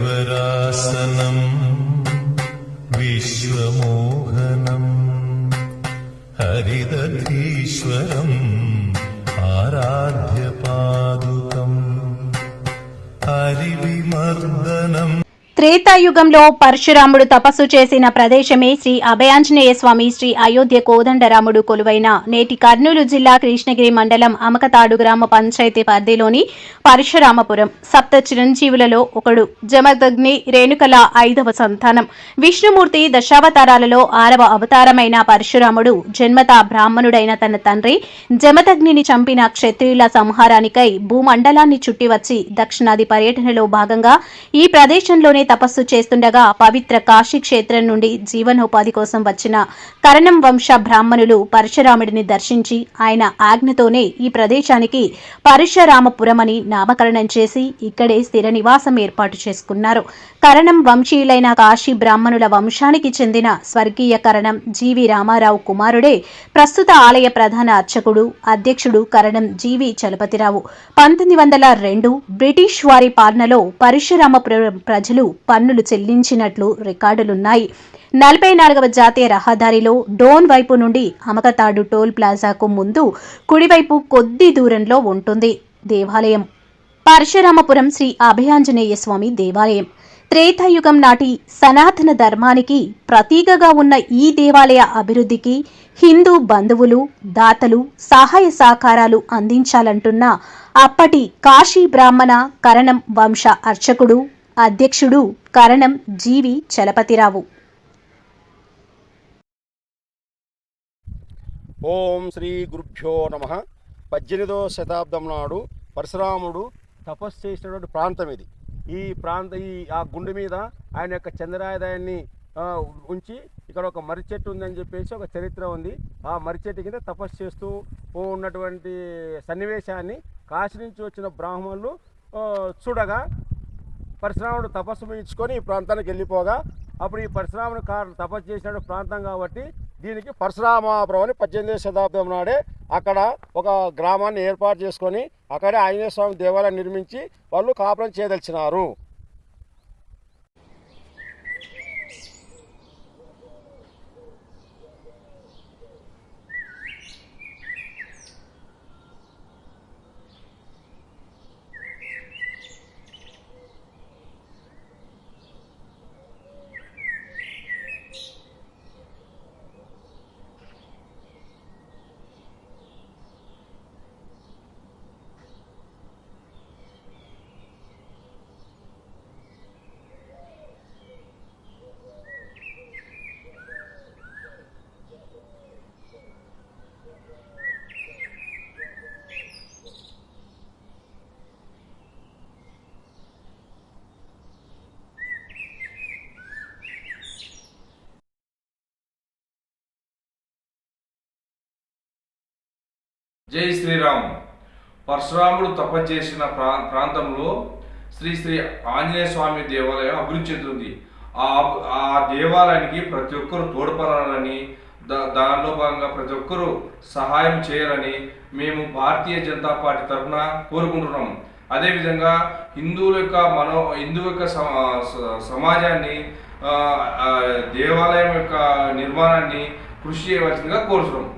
ദേവരാസനം വിശ്വമോഹനം ഹരിതധീശ്വരം ആരാധ്യപാദുകം ഹരിവിമർദ്ദനം. త్రేతాయుగంలో పరశురాముడు తపస్సు చేసిన ప్రదేశమే శ్రీ అభయాంజనేయ స్వామి శ్రీ అయోధ్య కోదండరాముడు కొలువైన నేటి కర్నూలు జిల్లా కృష్ణగిరి మండలం అమకతాడు గ్రామ పంచాయతీ పరిధిలోని పరశురామపురం సప్త చిరంజీవులలో ఒకడు. జమదగ్ని రేణుకల ఐదవ సంతానం. విష్ణుమూర్తి దశావతారాలలో ఆరవ అవతారమైన పరశురాముడు జన్మత బ్రాహ్మణుడైన తన తండ్రి జమదగ్నిని చంపిన క్షత్రియుల సంహారానికై భూమండలాన్ని చుట్టి వచ్చి దక్షిణాది పర్యటనలో భాగంగా ఈ ప్రదేశంలోనే తపస్సు చేస్తుండగా పవిత్ర కాశీ క్షేత్రం నుండి జీవనోపాధి కోసం వచ్చిన కరణం వంశ బ్రాహ్మణులు పరశురాముడిని దర్శించి ఆయన ఆజ్ఞతోనే ఈ ప్రదేశానికి పరశురామపురం అని నామకరణం చేసి ఇక్కడే స్థిర నివాసం ఏర్పాటు చేసుకున్నారు. కరణం వంశీయులైన కాశీ బ్రాహ్మణుల వంశానికి చెందిన స్వర్గీయ కరణం జీవి రామారావు కుమారుడే ప్రస్తుత ఆలయ ప్రధాన అర్చకుడు అధ్యక్షుడు కరణం జీవి చలపతిరావు. పంతొమ్మిది వందల రెండు బ్రిటిష్ వారి పాలనలో పరశురామపురం ప్రజలు పన్నులు చెల్లించినట్లు రికార్డులున్నాయి. నలభై నాలుగవ జాతీయ రహదారిలో డోన్ వైపు నుండి అమకతాడు టోల్ ప్లాజాకు ముందు కుడివైపు కొద్ది దూరంలో ఉంటుంది దేవాలయం. పరశురామపురం శ్రీ అభయాంజనేయ స్వామి దేవాలయం. త్రేతాయుగం నాటి సనాతన ధర్మానికి ప్రతీకగా ఉన్న ఈ దేవాలయ అభివృద్ధికి హిందూ బంధువులు దాతలు సహాయ సహకారాలు అందించాలంటున్న అప్పటి కాశీ బ్రాహ్మణ కరణం వంశ అర్చకుడు అధ్యక్షుడు కరణం జీవి చలపతిరావు. ఓం శ్రీ గురుభ్యో నమ. పద్దెనిమిదో శతాబ్దం నాడు పరశురాముడు తపస్సు చేసినటువంటి ప్రాంతం ఇది. ఈ ప్రాంత ఈ ఆ గుండె మీద ఆయన యొక్క చంద్రాయుధాన్ని ఉంచి ఇక్కడ ఒక మర్రి చెట్టు ఉందని చెప్పేసి ఒక చరిత్ర ఉంది. ఆ మర్రి చెట్టు కింద తపస్సు చేస్తూ ఉన్నటువంటి సన్నివేశాన్ని కాశీ నుంచి వచ్చిన బ్రాహ్మణులు చూడగా పరశురాముడు తపస్సు ముగించుకొని ఈ ప్రాంతానికి వెళ్ళిపోగా అప్పుడు ఈ పరశురాముడు కారణం తపస్సు చేసిన ప్రాంతం కాబట్టి దీనికి పరశురామాపురం అని పద్దెనిమిదవ శతాబ్దం నాడే అక్కడ ఒక గ్రామాన్ని ఏర్పాటు చేసుకొని అక్కడే ఆంజనేయ స్వామి దేవాలయం నిర్మించి వాళ్ళు కాపురం చేయదలిచినారు. జై శ్రీరామ్. పరశురాముడు తప చేసిన ప్రా ప్రాంతంలో శ్రీ శ్రీ ఆంజనేయ స్వామి దేవాలయం అభివృద్ధి చెందుతుంది. ఆ ఆ దేవాలయానికి ప్రతి ఒక్కరు తోడ్పడాలని దా దానిలో భాగంగా ప్రతి ఒక్కరూ సహాయం చేయాలని మేము భారతీయ జనతా పార్టీ తరఫున కోరుకుంటున్నాం. అదేవిధంగా హిందువుల యొక్క మనో హిందువు యొక్క స- సమాజాన్ని దేవాలయం యొక్క నిర్మాణాన్ని కృషి చేయవలసిందిగా కోరుతున్నాం